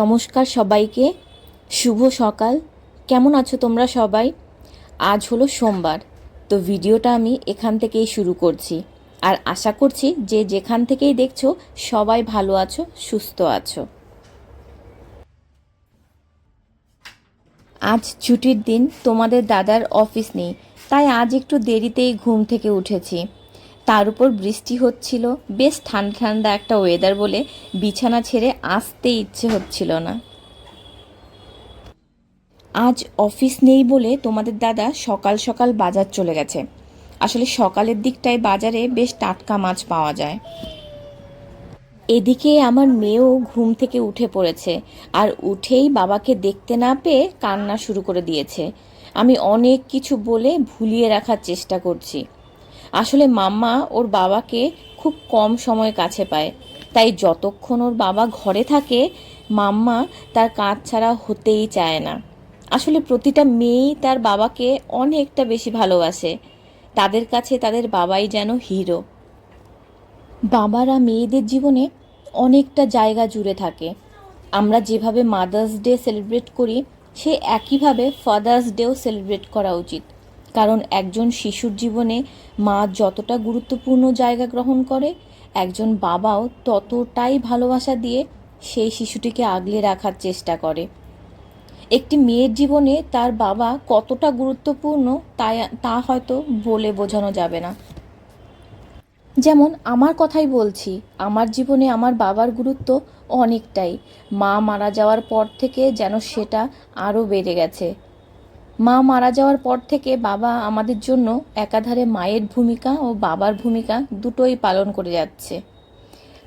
নমস্কার সবাইকে। শুভ সকাল। কেমন আছো তোমরা সবাই? আজ হলো সোমবার, তো ভিডিওটা আমি এখান থেকেই শুরু করছি। আর আশা করছি যে যেখান থেকেই দেখছ সবাই ভালো আছো, সুস্থ আছো। আজ ছুটির দিন তোমাদের দাদার অফিস নেই, তাই আজ একটু দেরিতেই ঘুম থেকে উঠেছি। তার উপর বৃষ্টি হচ্ছিল। বেশ ঠান্ডা ঠান্ডা একটা ওয়েদার বলে বিছানা ছেড়ে আসতে ইচ্ছে হচ্ছিল না। আজ অফিস নেই বলে তোমাদের দাদা সকাল সকাল বাজার চলে গেছে। আসলে সকালের দিকটায় বাজারে বেশ টাটকা মাছ পাওয়া যায়। এদিকে আমার মেয়েও ঘুম থেকে উঠে পড়েছে আর উঠেই বাবাকে দেখতে না পেয়ে কান্না শুরু করে দিয়েছে। আমি অনেক কিছু বলে ভুলিয়ে রাখার চেষ্টা করছি। আসলে মাম্মা ওর বাবাকে খুব কম সময় কাছে পায়। তাই যতক্ষণ ওর বাবা ঘরে থাকে, মাম্মা তার কাজ ছাড়া হতেই চায় না। আসলে প্রতিটা মেয়েই তার বাবাকে অনেকটা বেশি ভালোবাসে। তাদের কাছে তাদের বাবাই যেন হিরো। বাবারা মেয়েদের জীবনে অনেকটা জায়গা জুড়ে থাকে। আমরা যেভাবে মাদার্স ডে সেলিব্রেট করি, সে একইভাবে ফাদার্স ডেও সেলিব্রেট করা উচিত। কারণ একজন শিশুর জীবনে মা যতটা গুরুত্বপূর্ণ জায়গা গ্রহণ করে, একজন বাবাও ততটাই ভালোবাসা দিয়ে সেই শিশুটিকে আগলে রাখার চেষ্টা করে। একটি মেয়ের জীবনে তার বাবা কতটা গুরুত্বপূর্ণ তাই, তা হয়তো বলে বোঝানো যাবে না। যেমন আমার কথাই বলছি, আমার জীবনে আমার বাবার গুরুত্ব অনেকটাই। মা মারা যাওয়ার পর থেকে যেন সেটা আরও বেড়ে গেছে। মা মারা যাওয়ার পর থেকে বাবা আমাদের জন্য একাধারে মায়ের ভূমিকা ও বাবার ভূমিকা দুটোই পালন করে যাচ্ছে।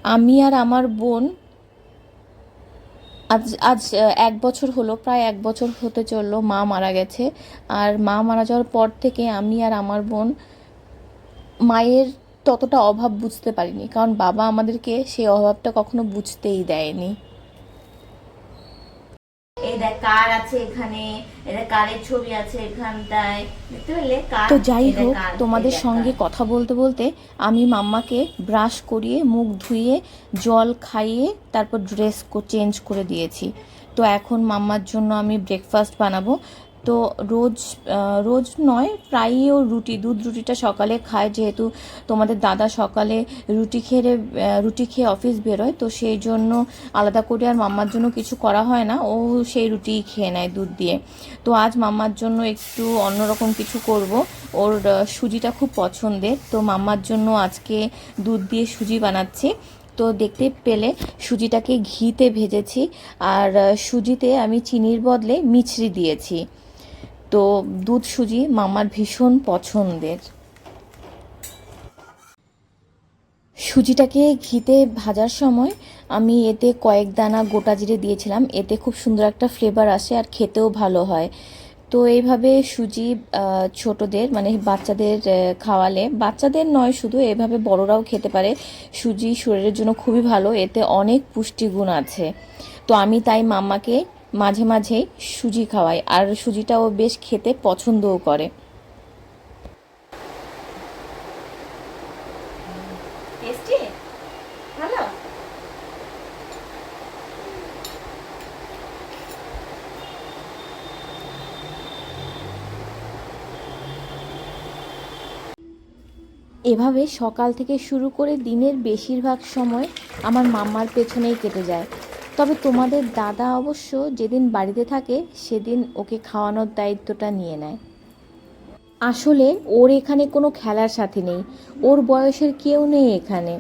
আমি আর আমার বোন আজ আজ এক বছর হলো, প্রায় এক বছর হতে চলল মা মারা গেছে। আর মা মারা যাওয়ার পর থেকে আমি আর আমার বোন মায়ের ততটা অভাব বুঝতে পারিনি, কারণ বাবা আমাদেরকে সেই অভাবটা কখনো বুঝতেই দেয়নি। কার আছে এখানে এটা কারের ছবি আছে এখানটায়। দেখতে পেলে তো যাই হোক তোমাদের সঙ্গে কথা বলতে বলতে আমি মাম্মাকে ব্রাশ করিয়ে মুখ ধুয়ে জল খাইয়ে তারপর ড্রেস চেঞ্জ করে দিয়েছি। তো এখন মাম্মার জন্য আমি ব্রেকফাস্ট বানাবো। তো রোজ রোজ নয় প্রায়ই ও রুটি, দুধ রুটিটা সকালে খায় যেহেতু তোমাদের দাদা সকালে রুটি খেয়ে রুটি খেয়ে অফিস বেরোয়, তো সেই জন্য আলাদা করে আর মাম্মার জন্য কিছু করা হয় না, ও সেই রুটিই খেয়ে নেয় দুধ দিয়ে। তো আজ মাম্মার জন্য একটু অন্যরকম কিছু করব। ওর সুজিটা খুব পছন্দের, তো মাম্মার জন্য আজকে দুধ দিয়ে সুজি বানাচ্ছি। তো দেখতে পেলে সুজিটাকে ঘিতে ভেজেছি, আর সুজিতে আমি চিনির বদলে মিছরি দিয়েছি। তো দুধ সুজি মামার ভীষণ পছন্দের। সুজিটাকে ঘিতে ভাজার সময় আমি এতে কয়েক দানা গোটা জিরে দিয়েছিলাম। এতে খুব সুন্দর একটা ফ্লেভার আসে আর খেতেও ভালো হয়। তো এইভাবে সুজি ছোটদের মানে বাচ্চাদের খাওয়ালে, বাচ্চাদের নয় শুধু, এভাবে বড়রাও খেতে পারে। সুজি শরীরের জন্য খুবই ভালো, এতে অনেক পুষ্টিগুণ আছে। তো আমি তাই মাম্মাকে মাঝে মাঝে সুজি খাওয়াই আর সুজিটা ও বেশ খেতে পছন্দও করে। এভাবে সকাল থেকে শুরু করে দিনের বেশিরভাগ সময় আমার মাম্মার পেছনেই কেটে যায়। তবে তোমাদের দাদা অবশ্য যেদিন বাড়িতে থাকে, সেদিন ওকে খাওয়ানোর দায়িত্বটা নিয়ে নেয়। আসলে ওর এখানে কোনো খেলার সাথে নেই। ওর বয়সের কেউ নেই এখানে।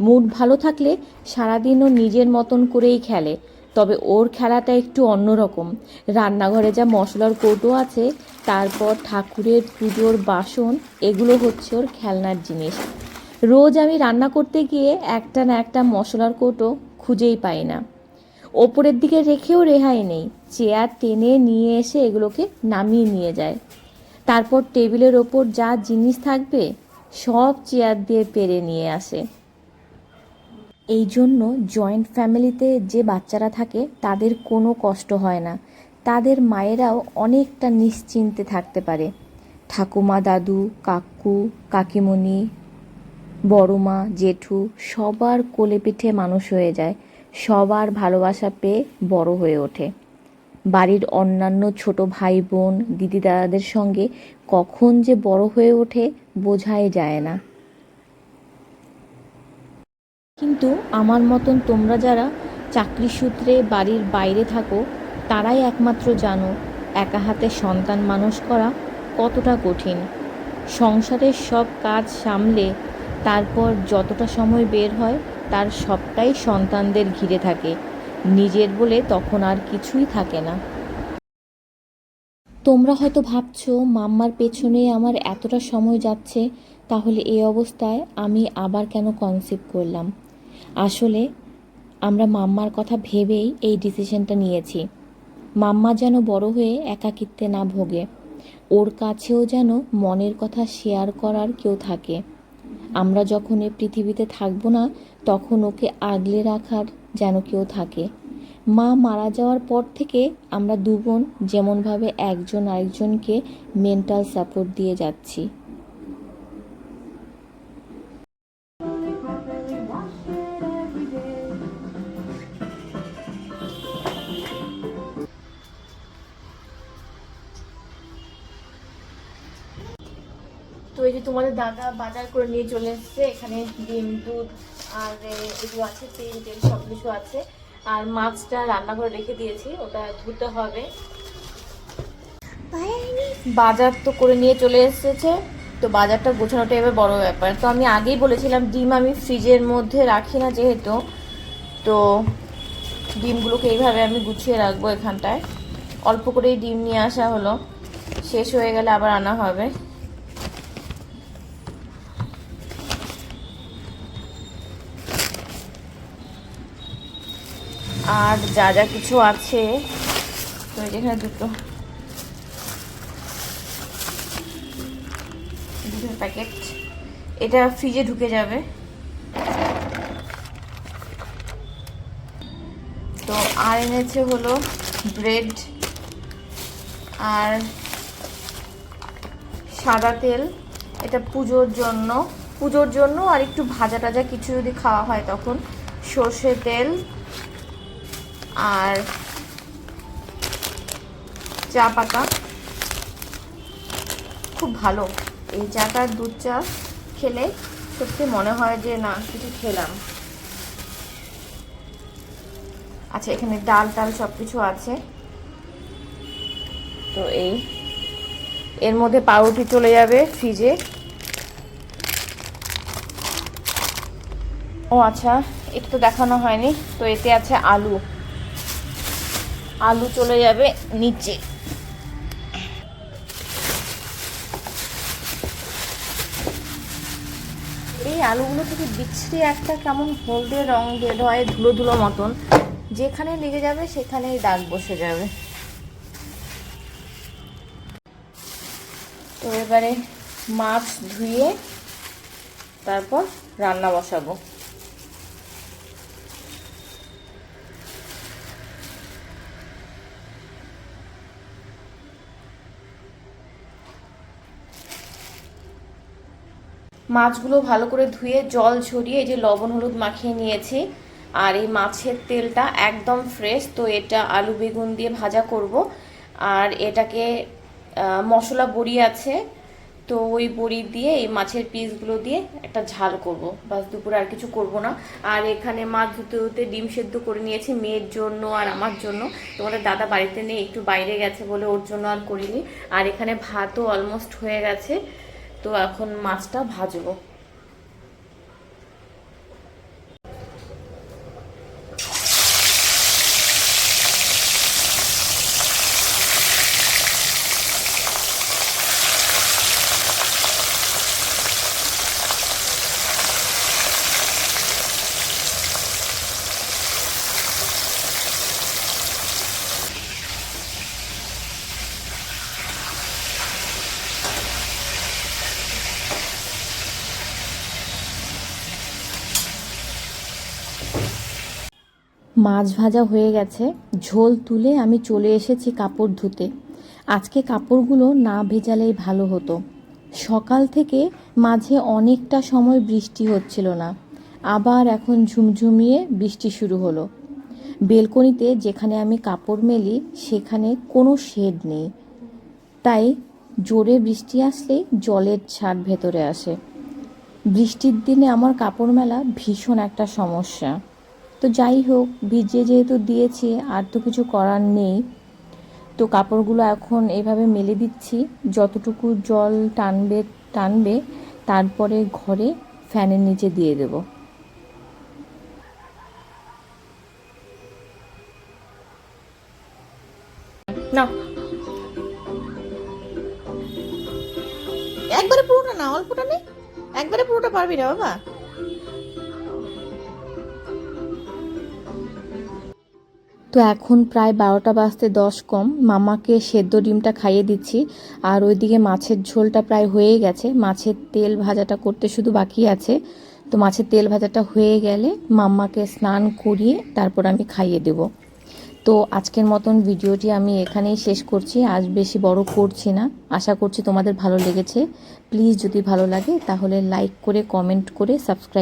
মুড ভালো থাকলে সারাদিন ও নিজের মতন করেই খেলে। তবে ওর খেলাটা একটু অন্যরকম। রান্নাঘরে যা মশলার কৌটো আছে, তারপর ঠাকুরের পুজোর বাসন, এগুলো হচ্ছে ওর খেলনার জিনিস। রোজ আমি রান্না করতে গিয়ে একটা না একটা মশলার কৌটো খুঁজেই পাই না। ওপরের দিকে রেখেও রেহাই নেই। চেয়ার টেনে নিয়ে এসে এগুলোকে নামিয়ে নিয়ে যায়। তারপর টেবিলের ওপর যা জিনিস থাকবে, সব চেয়ার দিয়ে পেরে নিয়ে আসে। এই জন্য জয়েন্ট ফ্যামিলিতে যে বাচ্চারা থাকে, তাদের কোনো কষ্ট হয় না। তাদের মায়েরাও অনেকটা নিশ্চিন্তে থাকতে পারে। ঠাকুমা, দাদু, কাকু, কাকিমণি, বড়মা, জেঠু সবার কোলে পিঠে মানুষ হয়ে যায়। সবার ভালোবাসা পেয়ে বড় হয়ে ওঠে। বাড়ির অন্যান্য ছোট ভাই বোন দিদি দাদাদের সঙ্গে কখন যে বড় হয়ে ওঠে বোঝাই যায় না। কিন্তু আমার মতন তোমরা যারা চাকরি সূত্রে বাড়ির বাইরে থাকো, তারাই একমাত্র জানো একা হাতে সন্তান মানুষ করা কতটা কঠিন। সংসারের সব কাজ সামলে, তারপর যতটা সময় বের হয় তার সবটাই সন্তানদের ঘিরে থাকে। নিজের বলে তখন আর কিছুই থাকে না। তোমরা হয়তো ভাবছ, মাম্মার পেছনে আমার এতটা সময় যাচ্ছে, তাহলে এই অবস্থায় আমি আবার কেন কনসেপ্ট করলাম? আসলে আমরা মাম্মার কথা ভেবেই এই ডিসিশনটা নিয়েছি। মাম্মা যেন বড় হয়ে একাকিত্বে না ভোগে। ওর কাছেও যেন মনের কথা শেয়ার করার কেউ থাকে। আমরা যখন এ পৃথিবীতে থাকব না, তখন ওকে আগলে রাখার যেন কেউ থাকে। মা মারা যাওয়ার পর থেকে আমরা দুবোন যেমনভাবে একজন আরেকজনকে মেন্টাল সাপোর্ট দিয়ে যাচ্ছি। এই যে তোমাদের দাদা বাজার করে নিয়ে চলে এসেছে, এখানে ডিম, দুধ, আর এগুলো আছে, তেল তেল সব কিছু আছে। আর মাছটা রান্না করে রেখে দিয়েছি, ওটা ধুতে হবে। বাজার তো করে নিয়ে চলে এসেছে, তো বাজারটা গোছানোটা এবার বড় ব্যাপার। তো আমি আগেই বলেছিলাম, ডিম আমি ফ্রিজের মধ্যে রাখি না যেহেতু, তো ডিমগুলোকে এইভাবে আমি গুছিয়ে রাখব এখানটায়। অল্প করেই ডিম নিয়ে আসা হলো, শেষ হয়ে গেলে আবার আনা হবে। আর যা যা কিছু আছে, তো এই যেখানে দুটো। প্যাকেট এটা ফ্রিজে ঢুকে যাবে। তো আর এনেছে হলো ব্রেড আর সাদা তেল। এটা পুজোর জন্য। পুজোর জন্য আর একটু ভাজা টাজা কিছু যদি খাওয়া হয় তখন সর্ষে তেল আর চা পাতা। খুব ভালো। এই চাটার দুধ চা খেলে সত্যি মনে হয় যে, না, কিছু খেলাম। আচ্ছা এখানে ডাল টাল সব কিছু আছে। তো এই, এর মধ্যে পাউরুটি চলে যাবে ফ্রিজে। ও আচ্ছা এটা তো দেখানো হয়নি। তো এতে আছে আলু। আলু চলে যাবে নিচে। এই আলুগুলো থেকে বিচ্ছিরি একটা কেমন হলদে রং বের হয় ধুলো ধুলো মতন। যেখানে লেগে যাবে সেখানেই দাগ বসে যাবে। তো এবারে মাছ ধুয়ে তারপর রান্না বসাবো। মাছগুলো ভালো করে ধুয়ে জল ঝরিয়ে এই যে লবণ, হলুদ মাখিয়ে নিয়েছি। আর এই মাছের তেলটা একদম ফ্রেশ তো এটা আলু বেগুন দিয়ে ভাজা করব। আর এটাকে মশলা বড়ি আছে, তো ওই বড়ি দিয়ে এই মাছের পিসগুলো দিয়ে একটা ঝাল করব। বাস, দুপুরে আর কিছু করব না। আর এখানে মাছ ধুতে ধুতে ডিম সেদ্ধ করে নিয়েছি মেয়ের জন্য আর আমার জন্য। তোমাদের দাদা বাড়িতে নেই, একটু বাইরে গেছে বলে ওর জন্য আর করিনি। আর এখানে ভাতও অলমোস্ট হয়ে গেছে। তো এখন মাছটা ভাজবো। মাছ ভাজা হয়ে গেছে, ঝোল তুলে আমি চলে এসেছি কাপড় ধুতে। আজকে কাপড়গুলো না ভেজালেই ভালো হতো। সকাল থেকে মাঝে অনেকটা সময় বৃষ্টি হচ্ছিল না। আবার এখন ঝুমঝুমিয়ে বৃষ্টি শুরু হলো। বেলকনিতে যেখানে আমি কাপড় মেলি, সেখানে কোনো শেড নেই। তাই জোরে বৃষ্টি আসলেই জলের ছাদ ভেতরে আসে। বৃষ্টির দিনে আমার কাপড় মেলা ভীষণ একটা সমস্যা। তো যাই হোক ভিজে যেহেতু দিয়েছি, আর তো কিছু করার নেই, তো কাপড়গুলো এখন এভাবে মেলে দিচ্ছি। যতটুকু জল টানবে টানবে, তারপরে ঘরে ফ্যানের নিচে দিয়ে দেব। না একবারে পুরোটা না, অল্পটা নেই একবারে পুরোটা পারবি না, বাবা। তো এখন প্রায় বারোটা বাজতে দশ কম। মামাকে সেদ্ধ ডিমটা খাইয়ে দিচ্ছি। আর ওইদিকে মাছের ঝোলটা প্রায় হয়ে গেছে। মাছের তেল ভাজাটা করতে শুধু বাকি আছে। তো মাছের তেল ভাজাটা হয়ে গেলে মাম্মাকে স্নান করিয়ে তারপর আমি খাইয়ে দেব। তো আজকের মতন ভিডিওটি আমি এখানেই শেষ করছি। আজ বেশি বড় করছি না। আশা করছি তোমাদের ভালো লেগেছে। প্লিজ যদি ভালো লাগে তাহলে লাইক করে, কমেন্ট করে, সাবস্ক্রাইব